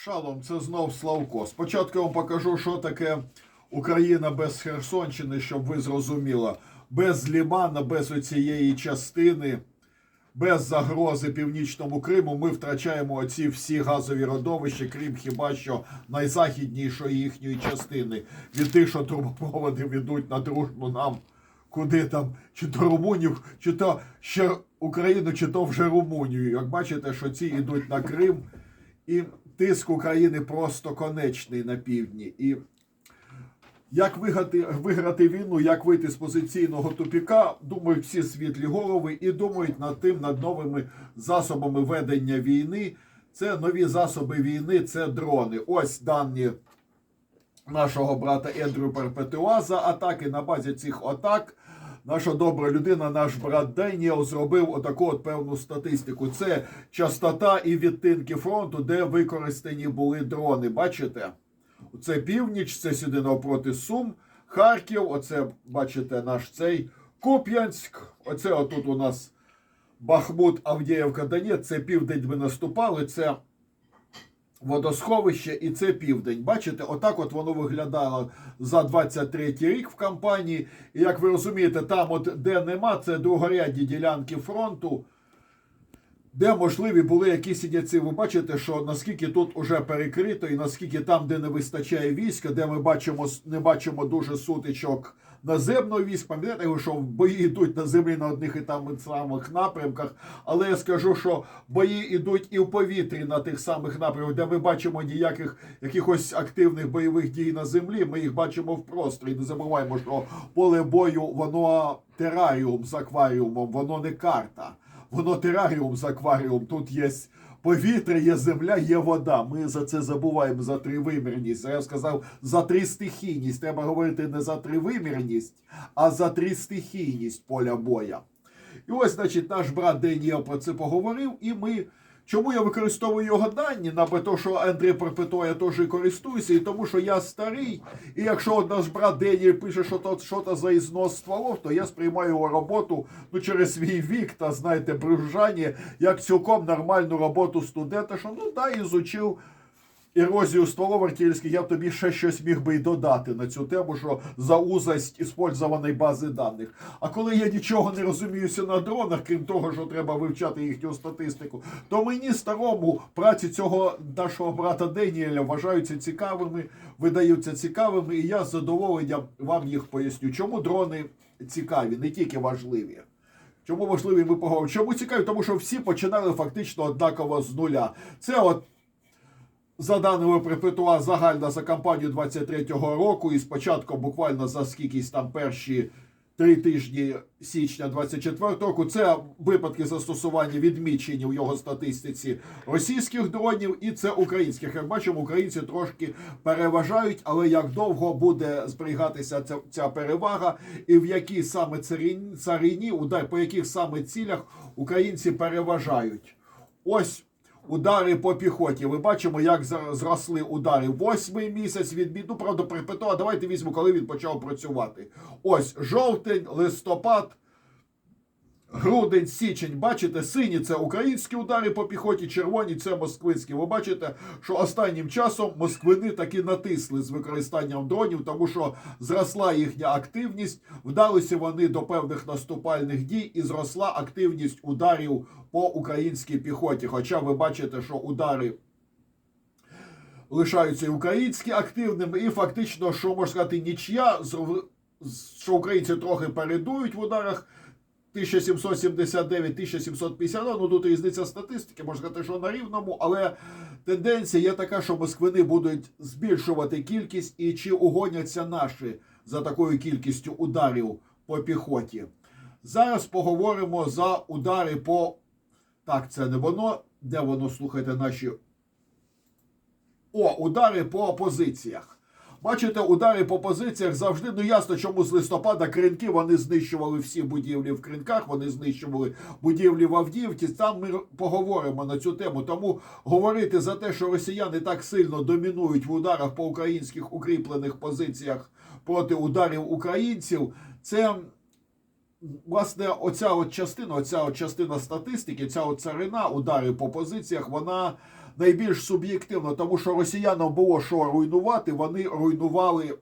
Шалом, це знов Славко. Спочатку я вам покажу, що таке Україна без Херсонщини, щоб ви зрозуміли. Без Лімана, без оцієї частини, без загрози Північному Криму ми втрачаємо оці всі газові родовища, крім хіба що найзахіднішої їхньої частини. Від тих, що трубопроводи ведуть на дружбу нам, куди там, чи то Румунів, чи то ще Україну, чи то вже Румунію. Як бачите, що ці йдуть на Крим. І тиск України просто конечний на півдні. І як виграти, виграти війну, як вийти з позиційного тупіка, думають всі світлі голови і думають над тим, над новими засобами ведення війни. Це нові засоби війни, це дрони. Ось дані нашого брата Ендрю Перпетуа за атаки. На базі цих атак наша добра людина, наш брат Деніел, зробив отаку от певну статистику. Це частота і відтинки фронту, де використані були дрони. Бачите? Це північ, це сюди навпроти Сум, Харків. Оце, бачите, наш цей Куп'янськ. Оце отут у нас Бахмут, Авдіївка, Донець. Це південь ми наступали. Це водосховище і це південь. Бачите, отак от воно виглядало за 23 рік в кампанії. І як ви розумієте, там, от де нема, це другорядні ділянки фронту. Де можливі були якісь ініціативи. Ви бачите, що наскільки тут уже перекрито, і наскільки там, де не вистачає війська, де ми бачимо не бачимо дуже сутичок наземного військ. Пам'ятаєте, що бої йдуть на землі на одних і там самих напрямках. Але я скажу, що бої йдуть і в повітрі на тих самих напрямках, де ми бачимо ніяких якихось активних бойових дій на землі. Ми їх бачимо в просторі. Не забуваємо, що поле бою воно тераріум з акваріумом, воно не карта. Воно тераріум з акваріум. Тут є повітря, є земля, є вода. Ми за це забуваємо за тривимірність. Я сказав за тристихійність. Треба говорити не за тривимірність, а за тристихійність поля боя. І ось, значить, наш брат Деніел про це поговорив, і ми. Чому я використовую його дані? Набито, то, що Андрій Перпето я теж користуюся, і тому що я старий. І якщо наш брат Дені пише, що то що то за ізнос стволов, то я сприймаю його роботу ну, через свій вік та знаєте, брюжання, як цілком нормальну роботу студента, що ну да, ізучив ерозію стволов артилерійських, я тобі ще щось міг би й додати на цю тему, що за узость іспользованої бази даних. А коли я нічого не розуміюся на дронах, крім того, що треба вивчати їхню статистику, то мені старому праці цього нашого брата Деніеля вважаються цікавими, видаються цікавими, і я з задоволенням вам їх поясню. Чому дрони цікаві, не тільки важливі. Чому важливі ми поговоримо? Чому цікаві? Тому що всі починали фактично однаково з нуля. Це от за даними Припетуа, загальна за кампанію 23-го року, і спочатку буквально за скількись там перші три тижні січня 24-го року, це випадки застосування відмічені в його статистиці російських дронів, і це українських. Як бачимо, українці трошки переважають, але як довго буде зберігатися ця, ця перевага, і в якій саме царині, царині удар, по яких саме цілях українці переважають. Ось Удари по піхоті. Ми бачимо, як зросли удари. Восьмий місяць від Ну, правда, припитова. Давайте візьмемо, коли він почав працювати. Ось жовтень, листопад, грудень, січень. Бачите, сині це українські удари по піхоті, червоні це москвинські. Ви бачите, що останнім часом москвини таки натисли з використанням дронів, тому що зросла їхня активність, вдалися вони до певних наступальних дій і зросла активність ударів по українській піхоті. Хоча ви бачите, що удари. Лишаються і українські активними, і фактично, що можна сказати, зров- що українці трохи передують в ударах 1779-1752, ну тут різниця статистики, можна сказати, що на рівному, але тенденція є така, що москвини будуть збільшувати кількість і чи угоняться наші за такою кількістю ударів по піхоті. Зараз поговоримо за удари по. Так, це не воно. Де воно, слухайте, наші. О, удари по позиціях. Бачите, удари по позиціях завжди, ну ясно, чому з листопада кринки вони знищували всі будівлі в кринках, вони знищували будівлі в Авдіївці. Там ми поговоримо на цю тему. Тому говорити за те, що росіяни так сильно домінують в ударах по українських укріплених позиціях проти ударів українців, це власне, оця от частина, оця от частина статистики, ця от царина, удари по позиціях, вона найбільш суб'єктивно, тому що росіянам було що руйнувати, вони руйнували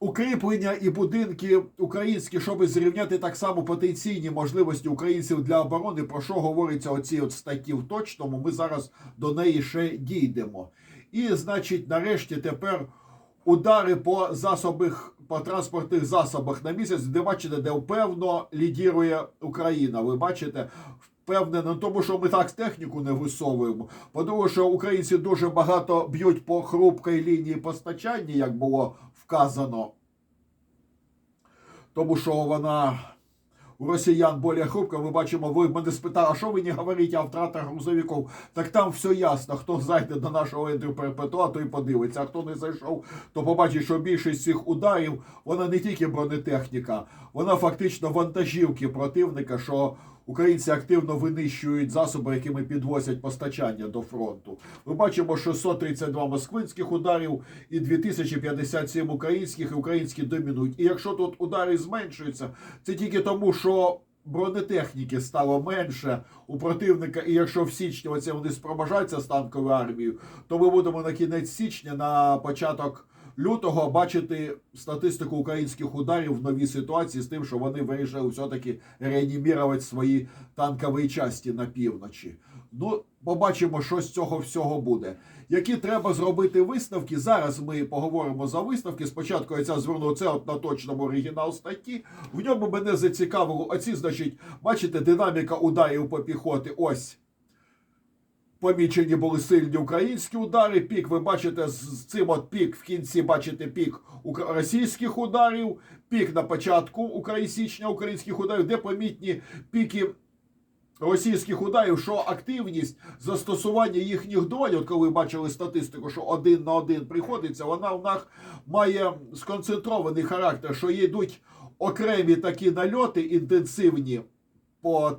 укріплення і будинки українські, щоб зрівняти так само потенційні можливості українців для оборони, про що говориться оці от статті в точному. Ми зараз до неї ще дійдемо. І, значить, нарешті тепер удари по засобах, по транспортних засобах на місяць, де бачите, де впевно лідірує Україна. Ви бачите, впевнено, тому що ми так техніку не висовуємо. По-друге, що українці дуже багато б'ють по хрупкій лінії постачання, як було вказано. Тому що вона у росіян більш хрупка. Ми бачимо, ви мене спитали, а що ви не говорите о втратах грузовиків? Так там все ясно. Хто зайде до нашого Ендрю Перпетуа, то і подивиться. А хто не зайшов, то побачить, що більшість цих ударів вона не тільки бронетехніка, вона фактично вантажівки противника, що українці активно винищують засоби, якими підвозять постачання до фронту. Ми бачимо 632 москвинських ударів і 2057 українських, і українські домінують. І якщо тут удари зменшуються, це тільки тому, що бронетехніки стало менше у противника, і якщо в січні оце вони спроважаються з танковою армією, то ми будемо на кінець січня, на початок лютого бачити статистику українських ударів в новій ситуації з тим, що вони вирішили все-таки реанімірувати свої танкові часті на півночі. Ну, побачимо, що з цього всього буде. Які треба зробити висновки? Зараз ми поговоримо за висновки. Спочатку я ця зверну це от на точному оригінал статті. В ньому мене зацікавило. Оці, значить, бачите, динаміка ударів по піхоти. Ось. Помічені були сильні українські удари. Пік, ви бачите, з цим от пік в кінці бачите пік російських ударів, пік на початку січня українських ударів, де помітні піки російських ударів, що активність застосування їхніх дронів, от коли бачили статистику, що один на один приходиться, вона в нас має сконцентрований характер, що йдуть окремі такі нальоти інтенсивні по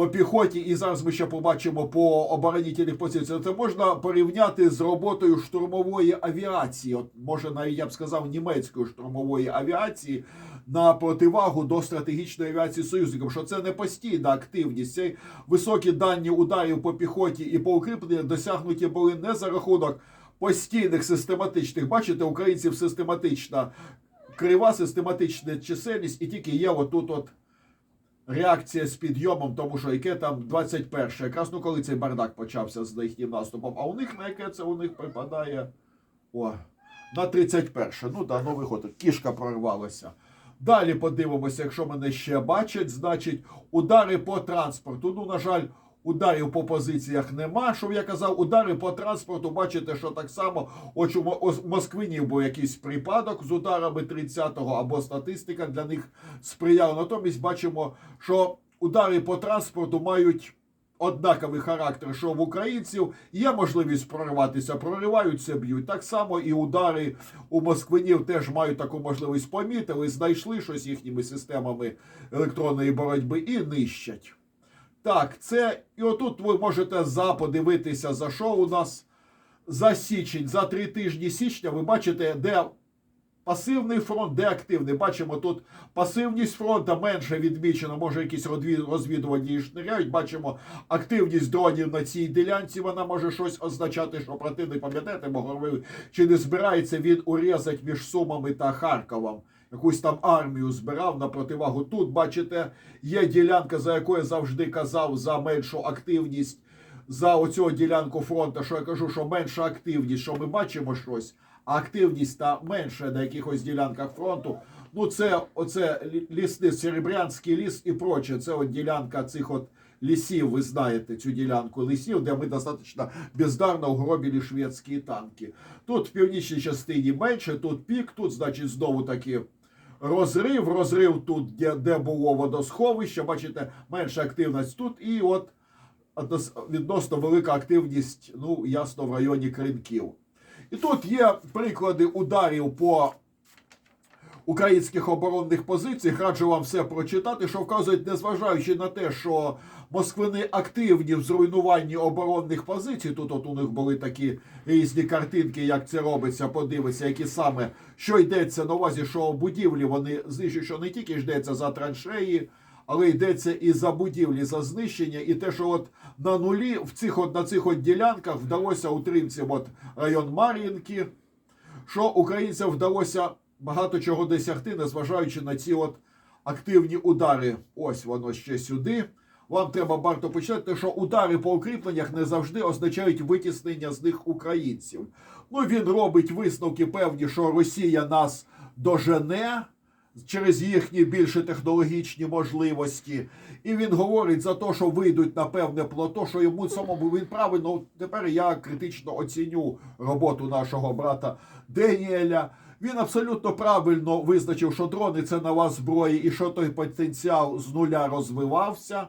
по піхоті, і зараз ми ще побачимо по оборонітельних позиціях. Це можна порівняти з роботою штурмової авіації. От може навіть я б сказав німецької штурмової авіації на противагу до стратегічної авіації союзників. Що це не постійна активність. Це високі дані ударів по піхоті і по укріпленнях досягнуті були не за рахунок постійних систематичних. Бачите, українців систематична крива, систематична чисельність, і тільки є отут от реакція з підйомом, тому що яке там 21 якраз ну коли цей бардак почався з їхнім наступом. А у них на яке це у них припадає о, на 31. Ну да, ну виходить, Кішка прорвалася. Далі подивимося, якщо мене ще бачать, значить удари по транспорту. Ну, на жаль, ударів по позиціях нема. Що я казав, удари по транспорту, бачите, що так само ось у Мо- ос- Москвині був якийсь припадок з ударами 30-го або статистика для них сприяла. Натомість бачимо, що удари по транспорту мають однаковий характер, що в українців є можливість прориватися, прориваються, б'ють. Так само і удари у москвинів теж мають таку можливість помітили, знайшли щось їхніми системами електронної боротьби і нищать. Так, це і отут ви можете за подивитися, за що у нас за січень, за три тижні січня. Ви бачите, де пасивний фронт, де активний. Бачимо тут пасивність фронту менше відмічено, може якісь розвідувальні шниряють. Бачимо активність дронів на цій ділянці. Вона може щось означати, що противник, пам'ятаєте, бо говорили, чи не збирається він урізати між Сумами та Харковом. Якусь там армію збирав на противагу. Тут, бачите, є ділянка, за якою завжди казав за меншу активність за оцю ділянку фронту, що я кажу, що менша активність, що ми бачимо щось, а активність та менше на якихось ділянках фронту. Ну, це оце лісний Серебрянський ліс і проче. Це от ділянка цих от лісів, ви знаєте цю ділянку лісів, де ми достатньо бездарно угробили шведські танки. Тут в північній частині менше, тут пік, тут, значить, знову таки. Розрив, розрив тут, де, де було водосховище, бачите, менша активність тут, і от відносно велика активність, ну, ясно, в районі Кринків. І тут є приклади ударів по українських оборонних позиціях. Раджу вам все прочитати, що вказують, незважаючи на те, що москвини активні в зруйнуванні оборонних позицій. Тут от у них були такі різні картинки, як це робиться, подивися, які саме що йдеться на увазі, що будівлі вони знищують, що не тільки йдеться за траншеї, але йдеться і за будівлі, за знищення, і те, що от на нулі в цих от на цих от ділянках вдалося утримцям от район Мар'їнки, що українцям вдалося багато чого досягти, незважаючи на ці от активні удари. Ось воно ще сюди. Вам треба варто почитати, що удари по укріпленнях не завжди означають витіснення з них українців. Ну він робить висновки певні, що Росія нас дожене через їхні більше технологічні можливості. І він говорить за те, що вийдуть на певне плато, що йому самому він правильно. Тепер я критично оціню роботу нашого брата Деніеля. Він абсолютно правильно визначив, що дрони це нова зброя, і що той потенціал з нуля розвивався.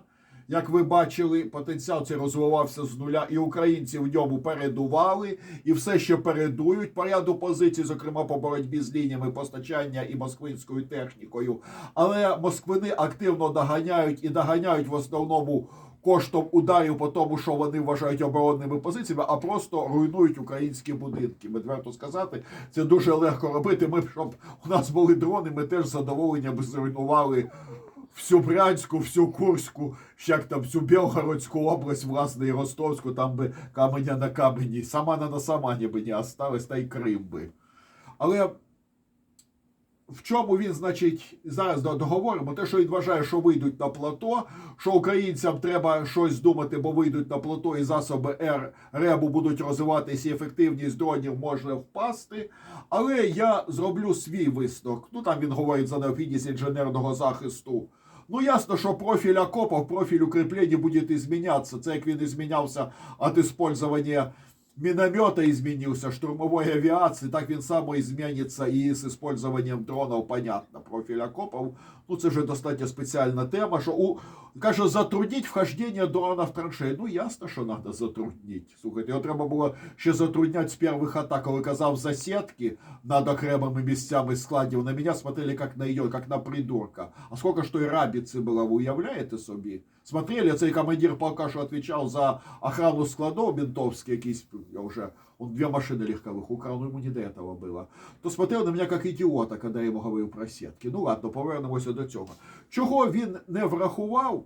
Як ви бачили, потенціал цей розвивався з нуля, і українці в ньому передували, і все ще передують по ряду позицій, зокрема по боротьбі з лініями постачання і москвинською технікою. Але москвини активно доганяють і доганяють в основному коштом ударів по тому, що вони вважають оборонними позиціями, а просто руйнують українські будинки. Відверто сказати, це дуже легко робити. Ми щоб у нас були дрони, ми теж з задоволенням би зруйнували всю Брянську, всю Курську, як там всю Білгородську область, власне, і Ростовську, там би каменя на камені, Самана на Самані би не осталось, та й Крим би. Але в чому він, значить, зараз договоримо, те, що він вважає, що вийдуть на плато, що українцям треба щось думати, бо вийдуть на плато і засоби Р РЕБу будуть розвиватися, і ефективність дронів може впасти. Але я зроблю свій висновок. Ну там він говорить за необхідність інженерного захисту. Ну, ясно, що профіль окопов, профіль укріплення буде змінятися. Це як він і змінявся від использования миномета изменился, штурмовой авиации, так він само зміниться і з использованием дронів, понятно, профіль окопов. Ну, це вже достатньо спеціальна тема, що у, каже, затрудніть вхождення дрона в траншеї. Ну, ясно, що треба затруднити. Слухайте, його треба було ще затрудняти з перших атак, коли казав засідки над окремими місцями складів. На мене смотрели як на її, як на придурка. А скільки ж той рабіці було, ви уявляєте собі? Смотрели, цей командир полка, що відповідав за охрану складов ментовський якийсь, я вже, он две машины легковых украл, но ему не до этого было. То смотрел на мене як ідіота, коли я йому говорив про сітки. Ну ладно, повернемося до цього. Чого він не врахував?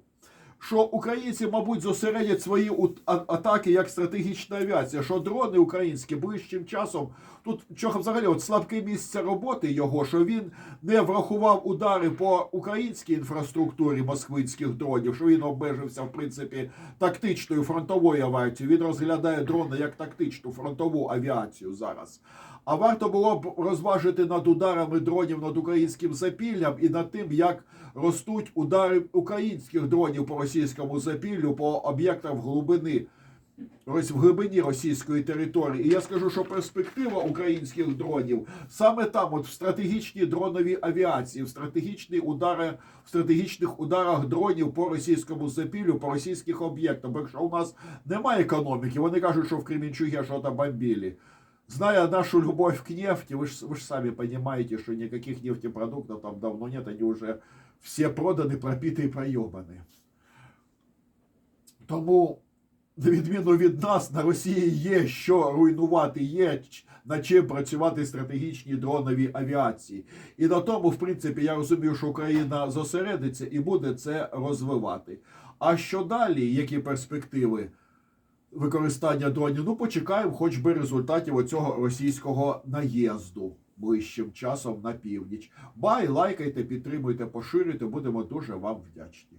Що українці, мабуть, зосередять свої атаки як стратегічна авіація, що дрони українські ближчим часом тут чого взагалі от слабке місце роботи його, що він не врахував удари по українській інфраструктурі москвинських дронів, що він обмежився в принципі тактичною фронтовою авіацією. Він розглядає дрони як тактичну фронтову авіацію зараз. А варто було б розважити над ударами дронів над українським запіллям і над тим, як ростуть удари українських дронів по російському запіллю по об'єктам в глибини. Ось в глибині російської території. І я скажу, що перспектива українських дронів саме там, от в стратегічній дроновій авіації, в стратегічні удари, в стратегічних ударах дронів по російському запіллю, по російських об'єктах. Бо якщо у нас немає економіки, вони кажуть, що в Кременчуге щось бомбили. Зная нашу любовь к нефти, вы же, вы ж сами понимаете, что никаких нефтепродуктов там давно нет, они уже все проданы, пропиты и проебаны. Тому, на відміну від нас, на Росії є що руйнувати, є над чим працювати стратегічні дронові авіації. І на тому, в принципі, я розумію, що Україна зосередиться і буде це розвивати. А що далі, які перспективи? використання дронів. Ну, почекаємо, хоч би результатів оцього російського наїзду ближчим часом на північ. Бай, лайкайте, підтримуйте, поширюйте. Будемо дуже вам вдячні.